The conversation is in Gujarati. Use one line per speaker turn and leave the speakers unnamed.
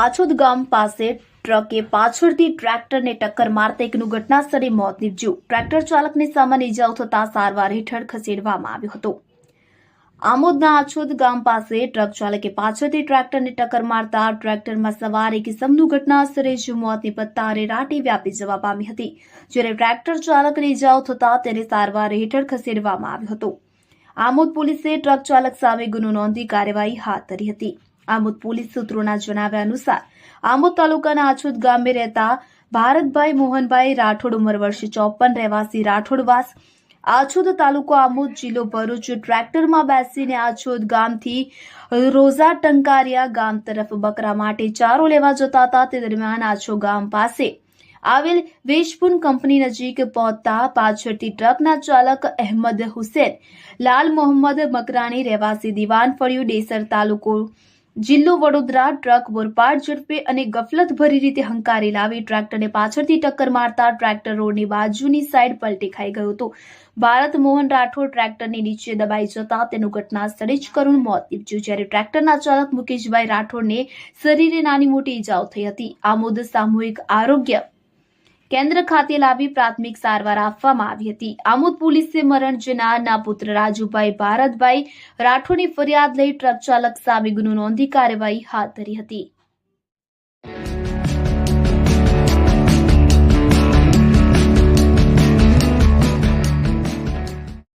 આછોદ ગામ પાસે ટ્રકે પાછળથી ટ્રેક્ટરને ટક્કર મારતા એકનું ઘટનાસ્થળે મોત નીપજ્યું. ટ્રેક્ટર ચાલકને સામાન્ય ઇજાઓ થતા સારવાર હેઠળ ખસેડવામાં આવ્યો હતો. આમોદના આછોદ ગામ પાસે ટ્રક ચાલકે પાછળથી ટ્રેક્ટરને ટક્કર મારતા ટ્રેક્ટરમાં સવાર એક ઇસમનું ઘટનાસ્થળે જ મોત નિપજતા અરેરાટી વ્યાપી જવા પામી હતી. જ્યારે ટ્રેક્ટર ચાલકને ઇજાઓ થતા તેને સારવાર હેઠળ ખસેડવામાં આવ્યો હતો. આમોદ પોલીસે ટ્રક ચાલક સામે ગુનો નોંધી કાર્યવાહી હાથ ધરી હતી. આમોદ પોલીસ સૂત્રોના જણાવ્યા અનુસાર, આમોદ તાલુકાના આછોદ ગામે રહેતા ભારતભાઈ મોહનભાઈ રાઠોડ ઉંમર વર્ષે ચોપન રહેવાસી રાઠોડવાસ આછોદ તાલુકો આમોદ જિલ્લો ભરૂચ ટ્રેક્ટરમાં બેસીને આછોદ ગામથી રોઝા ટંકારિયા ગામ તરફ બકરા માટે ચારો લેવા જતા હતા. તે દરમિયાન આછો ગામ પાસે આવેલ વેશપુન કંપની નજીક પહોંચતા પાછળથી ટ્રકના ચાલક અહેમદ હુસેન, લાલ મોહમ્મદ મકરાણી રહેવાસી દિવાન ફળિયું ડેસર તાલુકો જિલ્લો વડોદરા ટ્રક બોરપાટ ઝડપે અને ગફલત ભરી રીતે હંકારી લાવી ટ્રેક્ટરને પાછળથી ટક્કર મારતા ટ્રેક્ટર રોડની બાજુની સાઈડ પલટી ખાઈ ગયું હતું. ભારત મોહન રાઠોડ ટ્રેક્ટરની નીચે દબાઈ જતા તેનું ઘટના સ્થળે જ કરુણ મોત નીપજ્યું જ્યારે ટ્રેક્ટરના ચાલક મુકેશભાઈ રાઠોડને શરીરે નાની મોટી ઈજાઓ થઈ હતી. આ આમોદ સામૂહિક આરોગ્ય કેન્દ્ર ખાતે લાવી પ્રાથમિક સારવાર આપવામાં આવી હતી. આમોદ પોલીસે મરણ જનારના પુત્ર રાજુભાઈ ભારતભાઈ રાઠોડની ફરિયાદ લઈ ટ્રક ચાલક સામે ગુનો નોંધી કાર્યવાહી હાથ ધરી હતી.